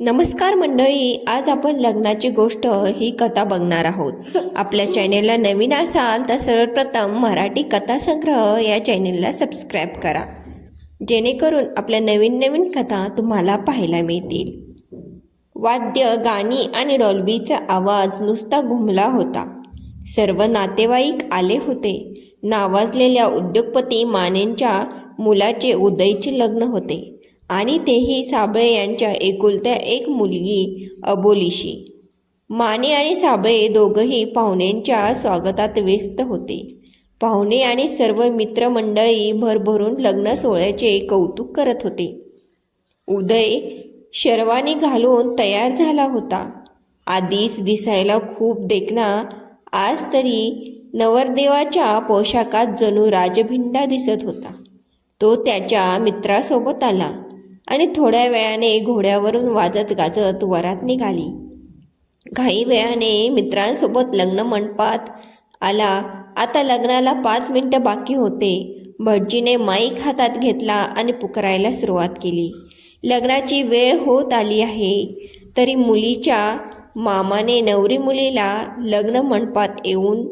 नमस्कार मंडळी आज आपण लग्नाची गोष्ट ही कथा बघणार आहोत. आपल्या चॅनेलला नवीन असाल तर सर्वप्रथम मराठी कथासंग्रह या चॅनेलला सबस्क्राईब करा. जेणेकरून आपल्या नवीन नवीन कथा तुम्हाला पाहायला मिळतील. वाद्य गाणी आणि डॉल्बीचा आवाज नुसता घुमला होता. सर्व नातेवाईक आले होते. नावाजलेल्या उद्योगपती मानेंच्या मुलाचे उदयचे लग्न होते. आणि तेही साबळे यांच्या एकुलत्या एक मुलगी अबोलीशी. माने आणि साबळे दोघंही पाहुण्यांच्या स्वागतात व्यस्त होते. पाहुणे आणि सर्व मित्रमंडळी भरभरून लग्न सोहळ्याचे कौतुक करत होते. उदय शर्वानी घालून तयार झाला होता. आधीच दिसायला खूप देखणा आज तरी नवरदेवाच्या पोशाखात जणू राजभिंडा दिसत होता. तो त्याच्या मित्रासोबत आला. आणि थोड्या वेळाने घोड्यावरून वाजत गाजत वरात निघाली. काही वेळाने मित्रांसोबत लग्न मंडपात आला. आता लग्नाला पाच मिनटं बाकी होते. भटजीने माईक हातात घेतला आणि पुकारायला सुरुवात केली. लग्नाची वेळ होत आली आहे. तरी मुलीच्या मामाने नवरी मुलीला लग्न मंडपात येऊन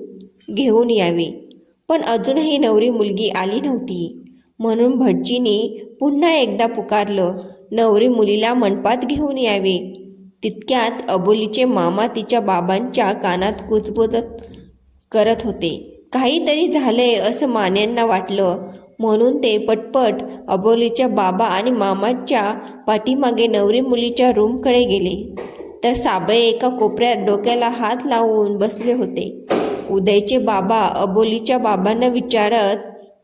घेऊन यावे. पण अजूनही नवरी मुलगी आली नव्हती. म्हणून भटजीने पुन्हा एकदा पुकारलं नवरी मुलीला मंडपात घेऊन यावे. तितक्यात अबोलीचे मामा तिच्या बाबांच्या कानात कुजबुजत करत होते. काहीतरी झालंय असं मान्यांना वाटलं. म्हणून ते पटपट अबोलीच्या बाबा आणि मामाच्या पाठीमागे नवरी मुलीच्या रूमकडे गेले. तर साबळे एका कोपऱ्यात डोक्याला हात लावून बसले होते. उदयचे बाबा अबोलीच्या बाबांना विचारत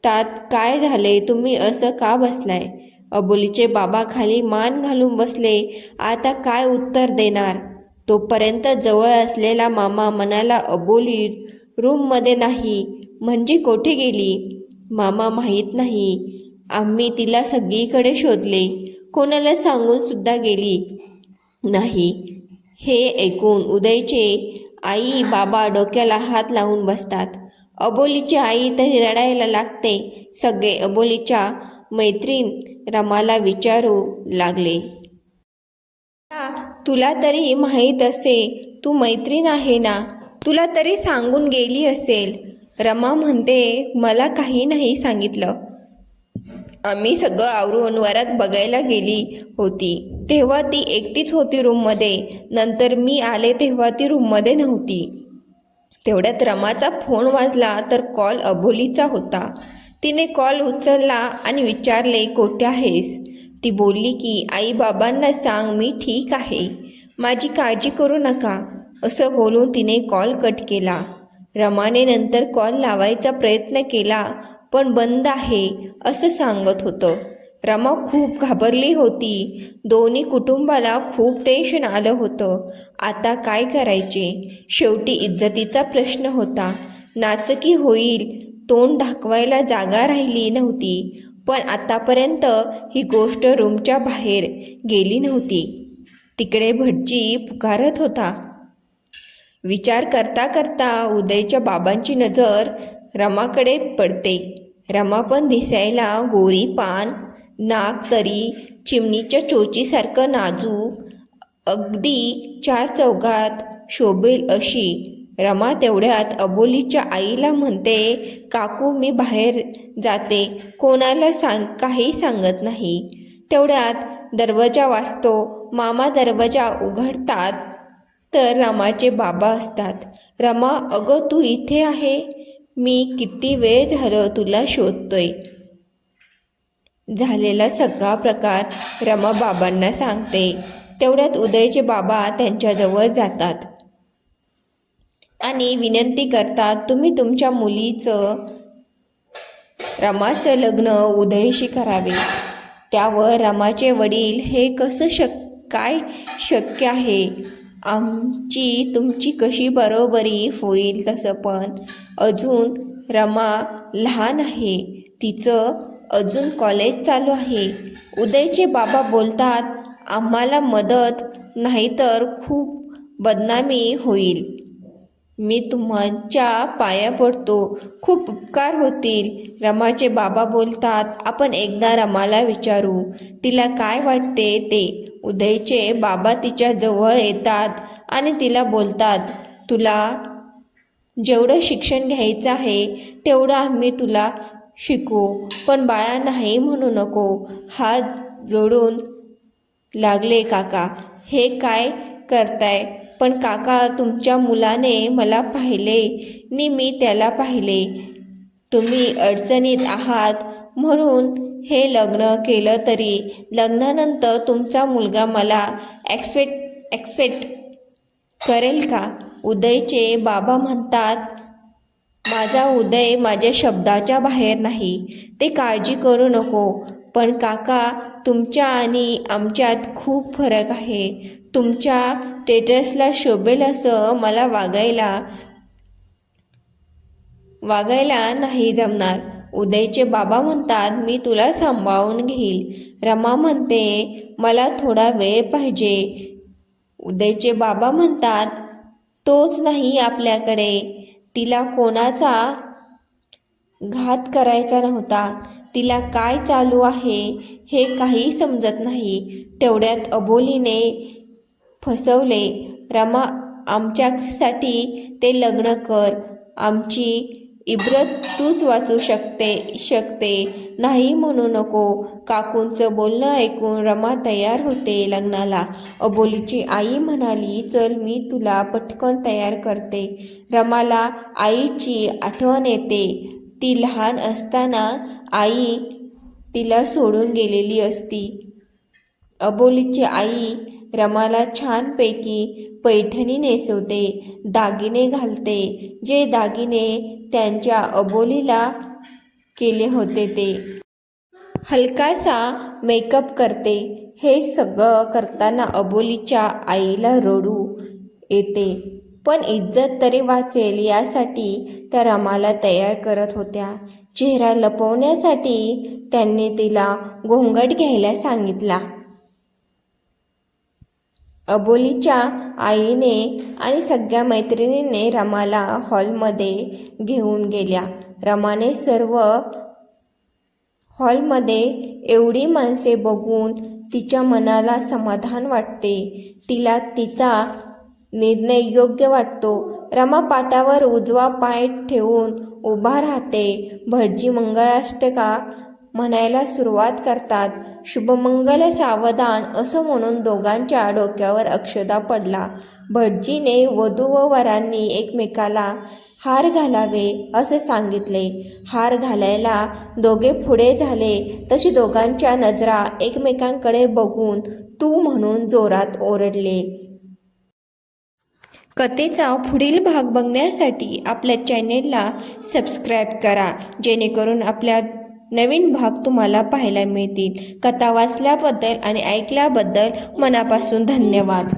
तात काय झाले तुम्ही असं का बसलाय? अबोलीचे बाबा खाली मान घालून बसले. आता काय उत्तर देणार? तोपर्यंत जवळ असलेला मामा म्हणाला अबोली रूममध्ये नाही. म्हणजे कोठे गेली? मामा माहीत नाही. आम्ही तिला सगळीकडे शोधले. कोणाला सांगून सुद्धा गेली नाही. हे ऐकून उदयचे आई बाबा डोक्याला हात लावून बसतात. अबोलीची आई तरी रडायला लागते. सगळे अबोलीच्या मैत्रीण रमाला विचारू लागले. तुला तरी माहीत असे तू मैत्रीण आहे ना? तुला तरी सांगून गेली असेल. रमा म्हणते मला काही नाही सांगितलं. आम्ही सगळं आवरून वरात बघायला गेली होती. तेव्हा ती एकटीच होती रूममध्ये नंतर मी आले तेव्हा ती रूममध्ये नव्हती. तेवढ्यात रमाचा फोन वाजला तर कॉल अबोलीचा होता. तिने कॉल उचलला आणि विचारले कोठे आहेस? ती बोलली की आई बाबांना सांग मी ठीक आहे. माझी काळजी करू नका. असं बोलून तिने कॉल कट केला. रमाने नंतर कॉल लावायचा प्रयत्न केला पण बंद आहे असं सांगत होतं. रमा खूप घाबरली होती. दोन्ही कुटुंबाला खूप टेन्शन आलं होतं. आता काय करायचे? शेवटी इज्जतीचा प्रश्न होता. नाचकी होईल तोंड दाखवायला जागा राहिली नव्हती. पण आतापर्यंत ही गोष्ट रूमच्या बाहेर गेली नव्हती. तिकडे भटजी पुकारत होता. विचार करता करता उदयच्या बाबांची नजर रमाकडे पडते. रमा पण दिसायला गोरी पान नाक तरी चिमणीच्या चोचीसारखं नाजूक अगदी चार चौघात शोभेल अशी. रमा तेवढ्यात अबोलीच्या आईला म्हणते काकू मी बाहेर जाते. कोणाला सांग काही सांगत नाही. तेवढ्यात दरवाजा वाचतो मामा दरवाजा उघडतात. तर रमाचे बाबा असतात. रमा अगं तू इथे आहे? मी किती वेळ झालं तुला शोधतोय. झालेला सगळा प्रकार रमाबाबांना सांगते. तेवढ्यात उदयचे बाबा त्यांच्याजवळ जातात. आणि विनंती करतात तुम्ही तुमच्या मुलीचं रमाचं लग्न उदयशी करावे. त्यावर रमाचे वडील हे कसं शक काय शक्य आहे? आमची तुमची कशी बरोबरी होईल तसं पण. अजून रमा लहान आहे. तिचं अजून कॉलेज चालू आहे. उदयचे बाबा बोलतात आम्हाला मदत नाहीतर खूप बदनामी होईल. मी तुमच्या पाया पडतो. खूप उपकार होतील. रमाचे बाबा बोलतात आपण एकदा रमाला विचारू. तिला काय वाटते ते? उदयचे बाबा तिच्या जवळ येतात आणि तिला बोलतात तुला जेवढं शिक्षण घ्यायचं आहे तेवढं आम्ही तुला शिकू पण बाळा नाही म्हणू नको. हात जोडून लागले काका. हे काय करताय? पण काका तुमच्या मुलाने मला पाहिले नि मी त्याला पाहिले. तुम्ही अडचणीत आहात म्हणून हे लग्न केलं तरी. लग्नानंतर तुमचा मुलगा मला एक्सपेक्ट एक्सपेक्ट करेल का? उदयचे बाबा म्हणतात माझा उदय माझ्या शब्दाच्या बाहेर नाही. ते काळजी करू नको. पण काका तुमच्या आणि आमच्यात खूप फरक आहे. तुमच्या टेटसला शोभेल असं मला वागायला वागायला नाही जमणार. उदयचे बाबा म्हणतात मी तुला सांभाळून घेईल. रमा म्हणते मला थोडा वेळ पाहिजे. उदयचे बाबा म्हणतात तोच नाही आपल्याकडे. तिला कोणाचा घात करायचा नव्हता. तिला काय चालू आहे हे काही समजत नाही. तेवढ्यात अबोलीने फसवले. रमा आमच्यासाठी ते लग्न कर. आमची इब्रत तूच वाचू शकते शकते. नाही म्हणू नको. काकूंचं बोलणं ऐकून रमा तयार होते लग्नाला. अबोलीची आई म्हणाली चल मी तुला पटकन तयार करते. रमाला आईची आठवण येते. ती लहान असताना आई तिला सोडून गेलेली असती. अबोलीची आई रमाला छानपैकी पैठणी नेसवते दागिने घालते जे दागिने त्यांच्या अबोलीला केले होते ते. हलकासा मेकअप करते हे सगळं करताना अबोलीच्या आईला रडू येते. पण इज्जत तरी वाचेल यासाठी त्या रमाला तयार करत होत्या. चेहरा लपवण्यासाठी त्यांनी तिला घोंगट घ्यायला सांगितला. अबोलीच्या आईने आणि सगळ्या मैत्रिणीने रमाला हॉलमध्ये घेऊन गेल्या. रमाने सर्व हॉलमध्ये एवढी माणसे बघून तिच्या मनाला समाधान वाटते. तिला तिचा निर्णय योग्य वाटतो. रमा पाटावर उजवा पाय ठेवून उभा राहते. भटजी मंगळाष्टका म्हणायला सुरुवात करतात. शुभमंगल सावधान असं म्हणून दोघांच्या डोक्यावर अक्षदा पडला. भटजीने वधू व वरांनी एकमेकाला हार घालावे असे सांगितले. हार घालायला दोघे पुढे झाले. तशी दोघांच्या नजरा एकमेकांकडे बघून तू म्हणून जोरात ओरडले. कथेचा पुढील भाग बघण्यासाठी आपल्या चॅनेलला सबस्क्राईब करा. जेणेकरून आपल्या नवीन भाग तुम्हाला पाहायला मिळतील. कथा वाचल्याबद्दल आणि ऐकल्याबद्दल मनापासून धन्यवाद.